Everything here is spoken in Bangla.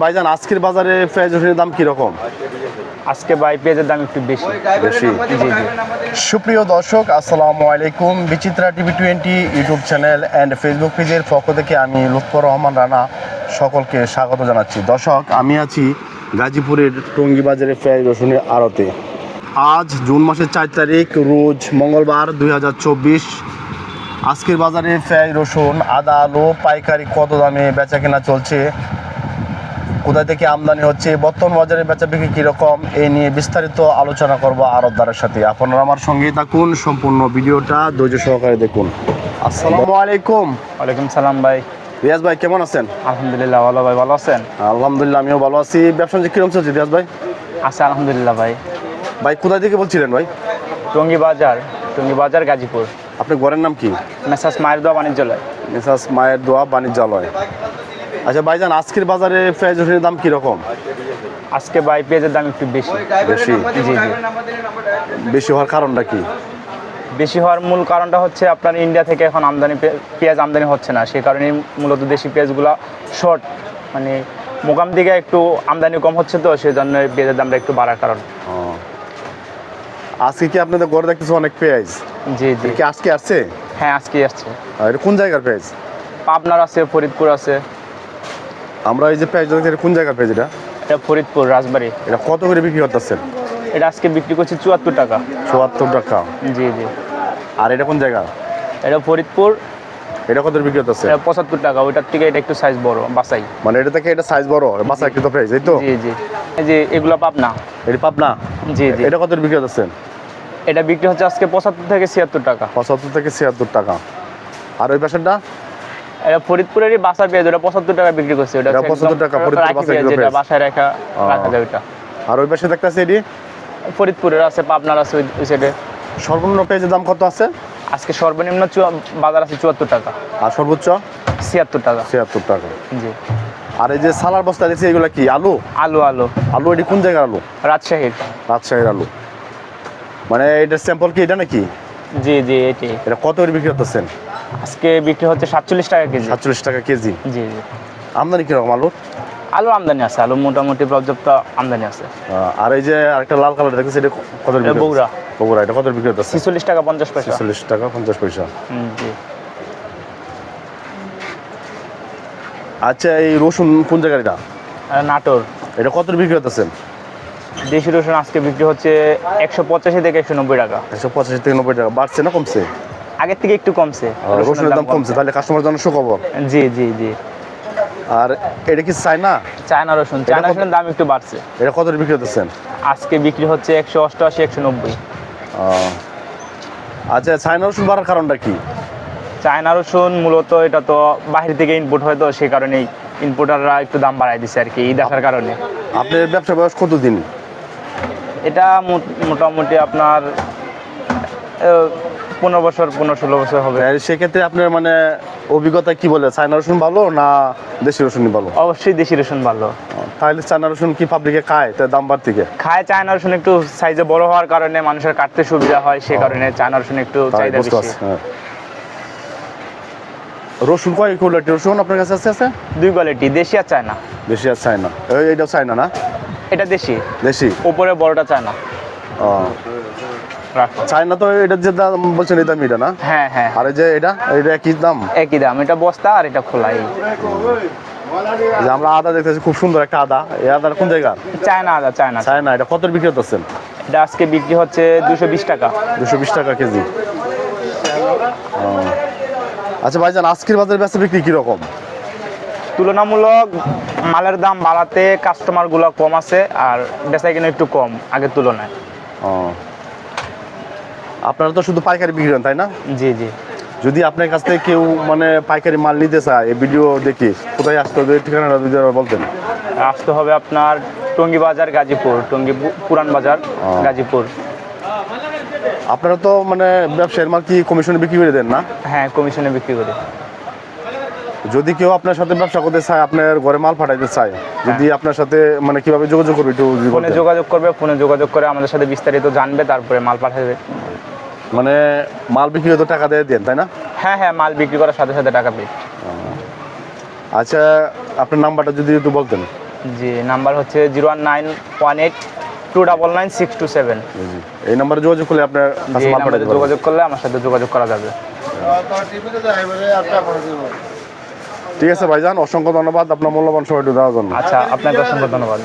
ভাইজান আজকের বাজারে পেঁয়াজ রসুনের দাম কি রকম আজকে ভাই পেঁয়াজের দাম একটু বেশি। বেশি। জি জি। সুপ্রিয় দর্শক আসসালামু আলাইকুম। Bichitra TV twenty YouTube channel and Facebook পেজের পক্ষ থেকে আমি লুৎফর রহমান রানা সকলকে স্বাগত জানাচ্ছি। দর্শক আমি আছি গাজীপুরের টঙ্গী বাজারে পেঁয়াজ রসুনের আড়তে। আজ জুন মাসের চার তারিখ রোজ মঙ্গলবার দুই হাজার চব্বিশ। আজকের বাজারে পেঁয়াজ রসুন আদা আলু পাইকারি কত দামে বেচা কেনা চলছে? কোথা থেকে আমদানি হচ্ছে বর্তমান বাজারে বেচা বিক্রি কীরকম এই নিয়ে বিস্তারিত আলোচনা করব আরবদারের সাথে। আপনারা আমার সঙ্গে থাকুন সম্পূর্ণ ভিডিওটা ধৈর্য সহকারে দেখুন। আসসালামু আলাইকুম। ওয়ালাইকুম সালাম ভাই। রিয়াজ ভাই কেমন আছেন? আলহামদুলিল্লাহ ভালো ভাই ভালো আছেন? আলহামদুলিল্লাহ আমিও ভালো আছি। ব্যবসা কীরকম চলছে রিয়াজ ভাই? আছে আলহামদুলিল্লাহ ভাই। ভাই কোথা থেকে বলছিলেন ভাই? টঙ্গী বাজার টঙ্গী বাজার গাজীপুর। আপনার ঘরের নাম কি? মেসাজ মায়ের দোয়া বাণিজ্যালয়। মেসাস মায়ের দোয়া বাণিজ্যালয়। আচ্ছা ভাইজান আজকের বাজারে পেঁয়াজ রসুনের দাম কীরকম? আজকে ভাই পেঁয়াজের দাম একটু বেশি। বেশি? জি জি। বেশি হওয়ার কারণটা কি? বেশি হওয়ার মূল কারণটা হচ্ছে আপনার ইন্ডিয়া থেকে এখন আমদানি পেঁয়াজ আমদানি হচ্ছে না। সেই কারণে মূলত দেশি পেঁয়াজগুলো শর্ট মানে মোকাম দিকে একটু আমদানি কম হচ্ছে তো সেই জন্য পেঁয়াজের দামটা একটু বাড়ার কারণ। আজকে কি আপনাদের ঘরে দেখতেছে অনেক পেঁয়াজ? জি জি। কি আজকে আসছে? হ্যাঁ আজকে আসছে। আর কোন জায়গার পেঁয়াজ? পাবনার আছে ফরিদপুর আছে। আমরা এই যে পেঁয়াজ দেখছি এটা কোন জায়গার পেঁয়াজ এটা? এটা ফরিদপুর রাজবাড়ি। এটা কত করে বিক্রি করতেছেন? এটা আজকে বিক্রি করছি চুয়াত্তর টাকা। চুয়াত্তর টাকা। জি জি। আর এটা কোন জায়গা? এটা ফরিদপুর। এটা কত বিক্রি এটা পঁচাত্তর টাকা ওইটার থেকে এটা একটু সাইজ বড় বাসাই। মানে এটা থেকে এটা সাইজ বড় বাসা একটু পেঁয়াজ এই তো? জি জি। এই যে এগুলো পাবনা। এটা পাবনা? জি জি। এটা কত করে বিক্রি করতেছেন? এটা বিক্রি হচ্ছে আজকে পঁচাত্তর থেকে ছিয়াত্তর টাকা। পঁচাত্তর থেকে ছিয়াত্তর টাকা। আর ওই পাশেরটা? এটা ফরিদপুরেরই বাসা পেঁয়াজ ওটা পঁচাত্তর টাকা বিক্রি করছে ওটা 75 টাকা, ফরিদপুর বাসায় যেটা বাসায় রাখা রাখা যায় ওইটা আর ওই পাশে দেখতেছে এটি? ফরিদপুরের আছে পাবনার আছে ওই- সাইডে সর্বনিম্ন পেঁয়াজের দাম কত আছে? আজকে সর্বনিম্ন বাজার আছে চুয়াত্তর টাকা। আর সর্বোচ্চ? ছিয়াত্তর টাকা। ছিয়াত্তর টাকা। জি। আর এই যে সালার বস্তা দেখছি এগুলো কি আলু? আলু আলু। আলু এটি কোন জায়গার আলু? রাজশাহীর। রাজশাহীর আলু। মানে এটা স্যাম্পল কি এটা নাকি? জি জি এটি। এটা কত করে বিক্রি করতেছেন? আজকে বিক্রি হচ্ছে সাতচল্লিশ টাকা কেজি। সাতচল্লিশ টাকা কেজি। জি জি। আমদানি কীরকম আলু? আলু আমদানি আছে আলু মোটামুটি পর্যাপ্ত আমদানি আছে। আর এই যে আরেকটা লাল কালার দেখতেছি এটা কত বগুড়া। বগুড়া এটা কত বিক্রি করতেছে ছিচল্লিশ টাকা পঞ্চাশ পয়সা। চল্লিশ টাকা পঞ্চাশ পয়সা। জি। আচ্ছা এই রসুন কোন জায়গার এটা নাটোর। এটা কত বিক্রি করতেছেন দেশি রসুন আজকে বিক্রি হচ্ছে একশো পঁচাশি থেকে একশো নব্বই টাকা। একশো পঁচাশি থেকে নব্বই টাকা। বাড়ছে না কমছে? আগের থেকে একটু কমছে। রসুনের দাম কমছে তাহলে কাস্টমার জন্য সুখবর। জি জি জি। আর এটা কি চাই না চায়না রসুন। চায়না? রসুনের দাম একটু বাড়ছে। এটা কত বিক্রি করতেছেন আজকে বিক্রি হচ্ছে একশো অষ্টআশি একশো নব্বই। আচ্ছা চায়না রসুন বাড়ার কারণটা কি? চায়না রসুন মূলত এটা তো বাহির থেকে ইনপুট হয় তো সেই কারণেই ইনপুটাররা একটু দাম বাড়ায় দিচ্ছে আর কি এই দেখার কারণে। আপনার ব্যবসা বয়স কত দিন এটা মোটামুটি আপনার পনেরো বছর পনেরো ষোলো বছর হবে। সেক্ষেত্রে আপনার মানে অভিজ্ঞতা কি বলে? চাইনা রসুন ভালো না দেশি রসুনই ভালো? অবশ্যই দেশি রসুন ভালো। তাহলে চায়না রসুন কি পাবলিকে খায়? তার দাম বাড় থেকে খায় চায়না রসুন একটু সাইজে বড় হওয়ার কারণে মানুষের কাটতে সুবিধা হয় সেই কারণে চায়না রসুন একটু চাহিদা বেশি। হ্যাঁ। রসুন কয় কোয়ালিটি রসুন আপনার কাছে আছে আছে? দুই কোয়ালিটি দেশি আর চায়না। দেশি আর চায়না। এই এইটাও চায়না না? এটা দেশি। দেশি? উপরে বড়টা চায়না। ও। চায়না তো এটার যে দাম বলছেন এই দাম এটা না? হ্যাঁ হ্যাঁ। আর যে এটা এটা কি দাম? একই দাম এটা বস্তা আর এটা খোলাই যে আমরা আদা দেখতেছি খুব সুন্দর একটা আদা। এই আদার কোন জায়গা চায়না আদা চায়না চায়না এটা কত বিক্রি করতেছেন? এটা আজকে বিক্রি হচ্ছে দুশো বিশ টাকা। দুশো বিশ টাকা কেজি। আচ্ছা ভাইজান আজকের বাজারে বেচা বিক্রি কীরকম? তুলনামূলক মালের দাম বাড়াতে কাস্টমারগুলো কম আছে আর বেচা কিনা একটু কম আগের তুলনায়। ও। আপনারা তো শুধু পাইকারি বিক্রি করেন তাই না? জি জি। যদি আপনার কাছ থেকে কেউ মানে পাইকারি মাল নিতে চায় এই ভিডিও দেখি কোথায় আসতে হবে? ঠিকানাটা যদি বলতেন। আসতে হবে আপনার টঙ্গী বাজার গাজীপুর টঙ্গী পুরান বাজার গাজীপুর। আপনারা তো মানে ব্যবসায়ের মাল কি কমিশনে বিক্রি করে দেন না? হ্যাঁ কমিশনে বিক্রি করে। যদি কেউ আপনার সাথে ব্যবসা করতে চায় আপনার ঘরে মাল পাঠাইতে চায় যদি আপনার সাথে মানে কীভাবে যোগাযোগ করবে একটু ফোনে যোগাযোগ করবে ফোনে যোগাযোগ করে আমাদের সাথে বিস্তারিত জানবে তারপরে মাল পাঠাবে। মানে মাল বিক্রি হতে টাকা দিয়ে দেন তাই না? হ্যাঁ হ্যাঁ মাল বিক্রি করার সাথে সাথে টাকা পেয়ে আচ্ছা আপনার নাম্বারটা যদি একটু বলতেন। জি নাম্বার হচ্ছে zero one nine one eight two double nine six two seven. জি এই নাম্বারে যোগাযোগ করলে আপনার যোগাযোগ করলে আমার সাথে যোগাযোগ করা যাবে। ঠিক আছে ভাইজান অসংখ্য ধন্যবাদ আপনার মূল্যবান সময়টু দেওয়ার জন্য। আচ্ছা আপনাকে অসংখ্য ধন্যবাদ।